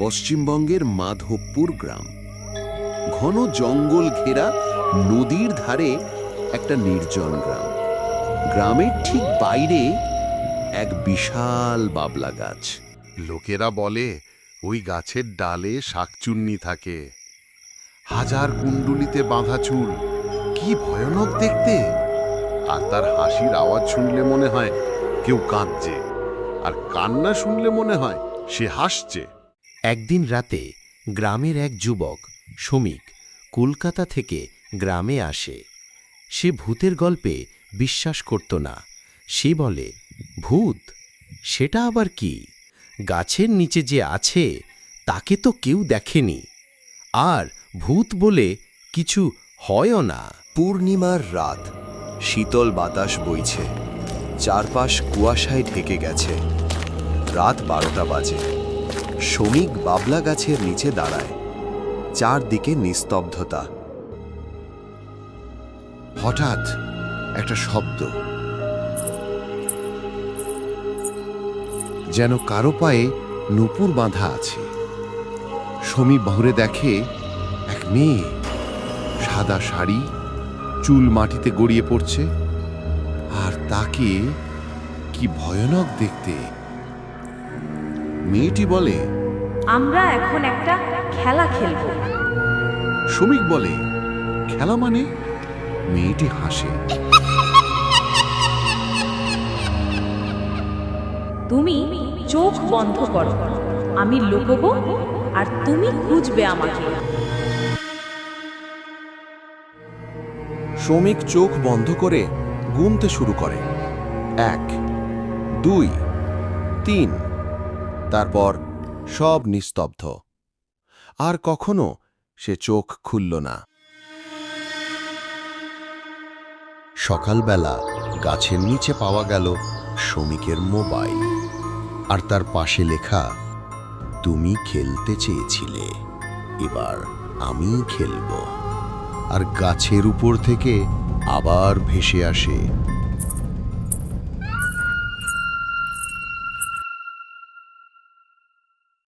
পশ্চিমবঙ্গের মাধবপুর গ্রাম। ঘন জঙ্গল ঘেরা নদীর ধারে একটা নির্জন গ্রাম। গ্রামের ঠিক বাইরে এক বিশাল বাবলা গাছ। লোকেরা বলে, ওই গাছের ডালে শাকচুন্নি থাকে। হাজার কুণ্ডুলিতে বাঁধা চুল, কি ভয়ানক দেখতে! আর তার হাসির আওয়াজ শুনলে মনে হয় কেউ কাঁদছে, আর কান্না শুনলে মনে হয় সে হাসছে। একদিন রাতে গ্রামের এক যুবক, শ্রমিক, কলকাতা থেকে গ্রামে আসে। সে ভূতের গল্পে বিশ্বাস করত না। সে বলে, ভূত? সেটা আবার কি? গাছের নিচে যে আছে, তাকে তো কেউ দেখেনি। আর ভূত বলে কিছু হয়ও না। পূর্ণিমার রাত, শীতল বাতাস বইছে। চারপাশ কুয়াশায় ঢেকে গেছে। রাত বারোটা বাজে। শ্রমিক বাবলা গাছের নিচে দাঁড়ায়। চারদিকে নিস্তব্ধতা। হঠাৎ একটা শব্দ। যেন কারও পায়ে নুপুর বাঁধা আছে। সমী বাহুরে দেখে এক মেয়ে সাদা শাড়ি চুল মাটিতে গড়িয়ে পড়ছে। আর তাকে কি ভয়ানক দেখতে মেয়েটি বলে আমরা এখন একটা খেলা খেলব। শ্রমিক বলে খেলা মানে? মেয়েটি হাসে। তুমি চোখ বন্ধ করো আমি লুকোবো আর তুমি খুঁজবে আমাকে। শ্রমিক চোখ বন্ধ করে গুনতে শুরু করে। এক দুই তিন তারপর সব নিস্তব্ধ। আর কখনো সে চোখ খুলল না। সকালবেলা গাছের নিচে পাওয়া গেল শ্রমিকের মোবাইল। আর তার পাশে লেখা, তুমি খেলতে চেয়েছিলে, এবার আমি খেলব। আর গাছের উপর থেকে আবার ভেসে আসে